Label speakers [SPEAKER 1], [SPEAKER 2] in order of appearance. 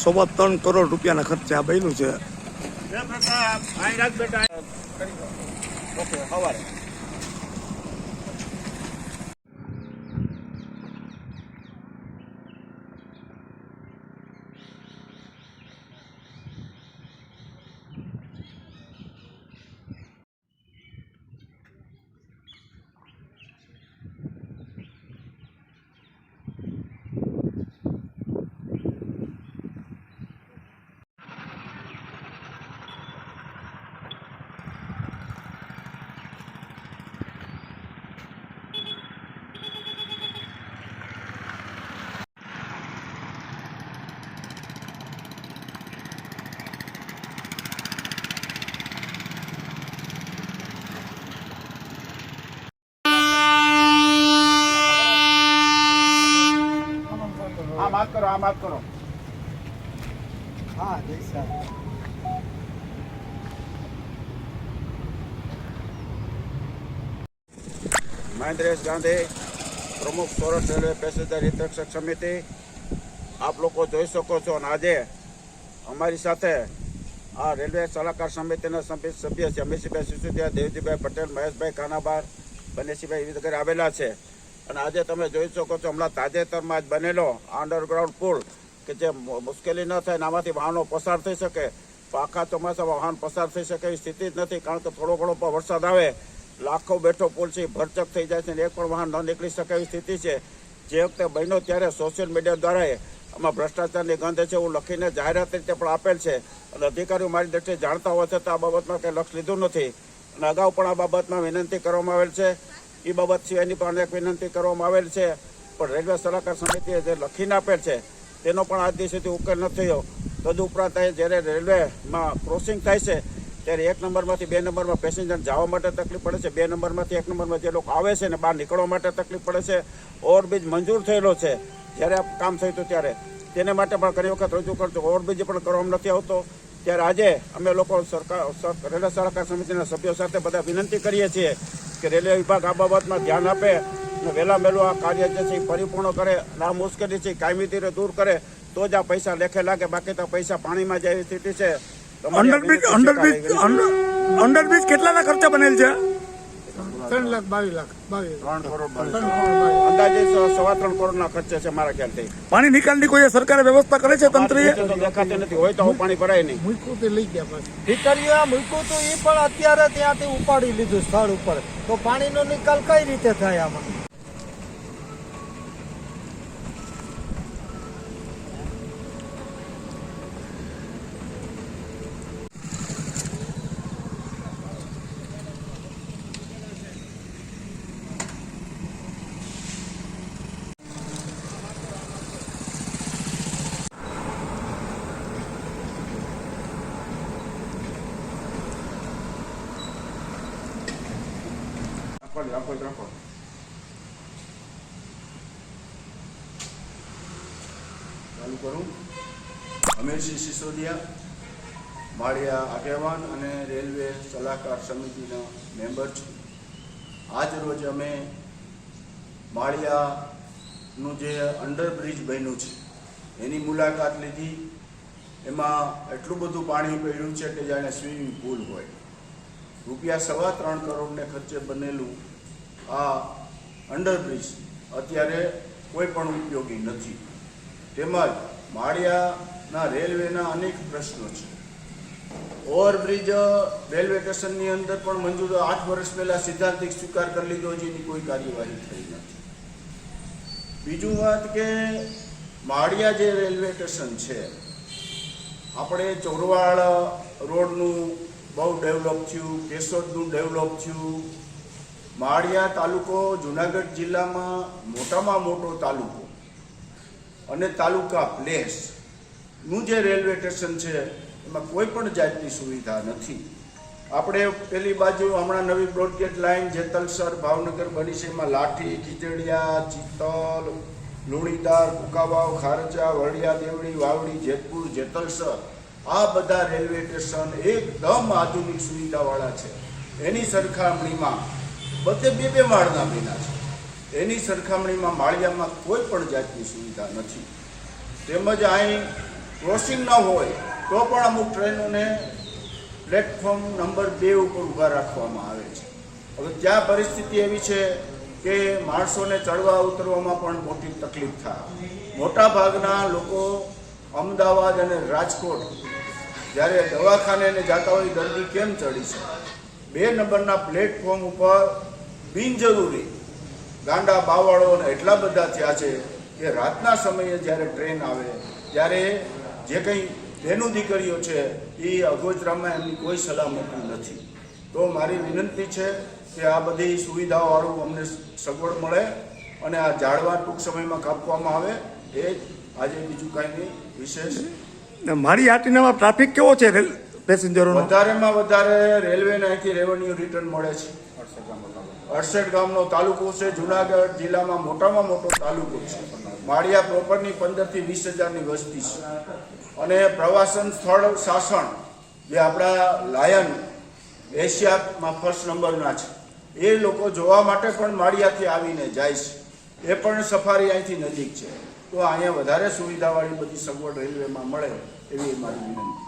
[SPEAKER 1] સવા ત્રણ કરોડ રૂપિયાના ખર્ચે આ બન્યું છે.
[SPEAKER 2] આ માફ કરો આ વાત કરો.
[SPEAKER 3] હા જય સર
[SPEAKER 2] મહેન્દ્રેશ ગાંધી પ્રમુખ સોરઠ રેલવે પેસેન્જર હિતરક્ષક સમિતિ. આપ લોકો જોઈ શકો છો અને આજે અમારી સાથે આ રેલવે સલાહકાર સમિતિના સભ્ય સભ્ય છે અમીશભાઈ સિસોદિયા દેવજીભાઈ પટેલ મહેશભાઈ કાનાબાર બનેશીભાઈ વિવિધ વગેરે આવેલા છે. અને આજે તમે જોઈ શકો છો, હમણાં તાજેતરમાં જ બનેલો અંડરગ્રાઉન્ડ પુલ, કે જે મુશ્કેલી ન થાય આમાંથી વાહનો પસાર થઈ શકે. પાકા ચોમાસામાં વાહન પસાર થઈ શકે એવી સ્થિતિ જ નથી, કારણ કે થોડો ઘણો પણ વરસાદ આવે, લાખો બેઠો પુલ છે ભરચક થઈ જાય છે અને એક પણ વાહન ન નીકળી શકે એવી સ્થિતિ છે. જે વખતે બન્યો ત્યારે સોશિયલ મીડિયા દ્વારા આમાં ભ્રષ્ટાચારની ગંધ છે, એવું લખીને જાહેરાત રીતે પણ આપેલ છે. અને અધિકારીઓ મારી દ્રષ્ટિએ જાણતા હોવા છતાં આ બાબતમાં કંઈ લક્ષ લીધું નથી. અને અગાઉ પણ આ બાબતમાં વિનંતી કરવામાં આવેલ છે. એ બાબત સિવાયની પણ અનેક વિનંતી કરવામાં આવેલ છે. પણ રેલવે સલાહકાર સમિતિએ જે લખીને આપેલ છે, તેનો પણ આજ દિવસ સુધી ઉકેલ ન થયો. તદુપરાંત જ્યારે રેલવેમાં ક્રોસિંગ થાય છે, ત્યારે એક નંબરમાંથી બે નંબરમાં પેસેન્જર જવા માટે તકલીફ પડે છે, બે નંબરમાંથી એક નંબરમાં જે લોકો આવે છે ને બહાર નીકળવા માટે તકલીફ પડે છે, ઓવરબ્રિજ મંજૂર થયેલો છે. જ્યારે કામ થયું હતું ત્યારે, તેને માટે પણ ઘણી વખત રજૂ કરતો ઓવરબ્રિજ પણ કરવામાં નથી આવતો. ત્યારે આજે અમે લોકો સરકાર રેલવે સલાહકાર સમિતિના સભ્યો સાથે બધા વિનંતી કરીએ છીએ કે રેલવે વિભાગ આ બાબતમાં ધ્યાન આપે અને વહેલા વહેલું આ કાર્ય જે છે એ પરિપૂર્ણ કરે અને આ મુશ્કેલી છે કાયમી ધીરે દૂર કરે તો જ આ પૈસા લેખે લાગે બાકી તો પૈસા પાણીમાં જેવી સ્થિતિ છે
[SPEAKER 1] અંડરબ્રિજ અંડરબ્રિજ. અંડરબ્રિજ કેટલાના ખર્ચા બનેલ છે
[SPEAKER 3] ત્રણ લાખ બાવીસ લાખ બાવીસ.
[SPEAKER 2] ત્રણ કરોડ બાવીસ. અંદાજે સવા ત્રણ કરોડના ખર્ચે છે મારા ખ્યાલથી.
[SPEAKER 1] પાણી નિકાલની કોઈ સરકારે વ્યવસ્થા કરે છે
[SPEAKER 2] તંત્ર દેખાતી નથી હોય તો પાણી ભરાય નહીં.
[SPEAKER 3] મૂક્યું તે લઈ ગયા પાછું.
[SPEAKER 4] ઠીકરીઓ મૂક્યું તો એ પણ અત્યારે ત્યાંથી ઉપાડી લીધું સ્થળ ઉપર. તો પાણીનો નિકાલ કઈ રીતે થાય આમાં?
[SPEAKER 2] રાખો જ, રાખો જ, ચાલુ કરું
[SPEAKER 5] અમીરસિંહ સિસોદિયા માળિયા આગેવાન અને રેલવે સલાહકાર સમિતિના મેમ્બર છું આજ રોજ અમે માળિયાનું જે અંડરબ્રિજ બન્યું છે એની મુલાકાત લીધી એમાં એટલું બધું પાણી પડ્યું છે કે જાણે સ્વિમિંગ પુલ હોય રૂપિયા સવા ત્રણ કરોડને ખર્ચે બનેલું આ અંડરબ્રિજ અત્યારે કોઈ પણ ઉપયોગી નથી. તેમજ માળિયાના રેલવેના અનેક પ્રશ્નો છે. ઓવરબ્રિજ રેલવે સ્ટેશનની અંદર પણ મંજૂર આઠ વર્ષ પહેલા સિદ્ધાંતિક સ્વીકાર કરી લીધો છે એની કોઈ કાર્યવાહી થઈ નથી. બીજું વાત કે માળિયા જે રેલવે સ્ટેશન છે, આપણે ચોરવાડ રોડનું બહુ ડેવલપ થયું, કેશોદનું ડેવલપ થયું માળિયા તાલુકો જુનાગઢ જિલ્લામાં મોટામાં મોટો તાલુકો અને તાલુકા પ્લેસનું જે રેલવે સ્ટેશન છે, એમાં કોઈ પણ જાતની સુવિધા નથી. આપણે પેલી બાજુ હમણાં નવી બ્રોડગેટ લાઇન જેતલસર ભાવનગર બની છે, એમાં લાઠી, ખીચડિયા, ચિત્તલ, લુણીદાર કુકાવાવ ખારજા વડિયા દેવડી, વાવડી, જેતપુર જેતલસર આ બધા રેલવે સ્ટેશન એકદમ આધુનિક સુવિધાવાળા છે. એની સરખામણીમાં બધે બે બે માળના બન્યા છે. એની સરખામણીમાં માળિયામાં કોઈ પણ જાતની સુવિધા નથી. તેમજ અહીં ક્રોસિંગ ન હોય તો પણ અમુક ટ્રેનોને પ્લેટફોર્મ નંબર બે ઉપર ઊભા રાખવામાં આવે છે. હવે ત્યાં પરિસ્થિતિ એવી છે કે માણસોને ચડવા ઉતરવામાં પણ મોટી તકલીફ થાય. મોટા ભાગના લોકો અમદાવાદ અને રાજકોટ જ્યારે દવાખાને જતા હોય દર્દી કેમ ચડી છે બે નંબરના પ્લેટફોર્મ ઉપર બિનજરૂરી. ગાંડા બાવાળો ને એટલા બધા થયા છે કે રાતના સમયે જ્યારે ટ્રેન આવે ત્યારે જે કંઈ બહેનું દીકરીઓ છે એ અગોચરામાં એમની કોઈ સલામતી નથી. તો મારી વિનંતી છે કે આ બધી સુવિધાઓવાળું અમને સગવડ મળે અને આ ઝાડવા ટૂંક સમયમાં કાપવામાં આવે. એ જ આજે બીજું કાંઈ નહીં વિશેષ.
[SPEAKER 1] મારી આટીનામાં ટ્રાફિક કેવો છે રેલ પેસેન્જરોનો
[SPEAKER 5] વધારેમાં વધારે રેલવેને અહીંથી રેવન્યુ રિટર્ન મળે છે. અડસઠ ગામનો તાલુકો છે. જુનાગઢ જિલ્લામાં મોટામાં મોટો તાલુકો છે. માળિયા પ્રોપરની પંદરથી વીસ હજારની વસ્તી છે. અને પ્રવાસન સ્થળ સાસણ જે આપણા લાયન એશિયામાં ફર્સ્ટ નંબરના છે. એ લોકો જોવા માટે પણ માળિયાથી આવીને જાય છે. એ પણ સફારી અહીંથી નજીક છે. તો અહીંયા વધારે સુવિધાવાળી બધી સગવડ રેલવેમાં મળે એવી મારી વિનંતી.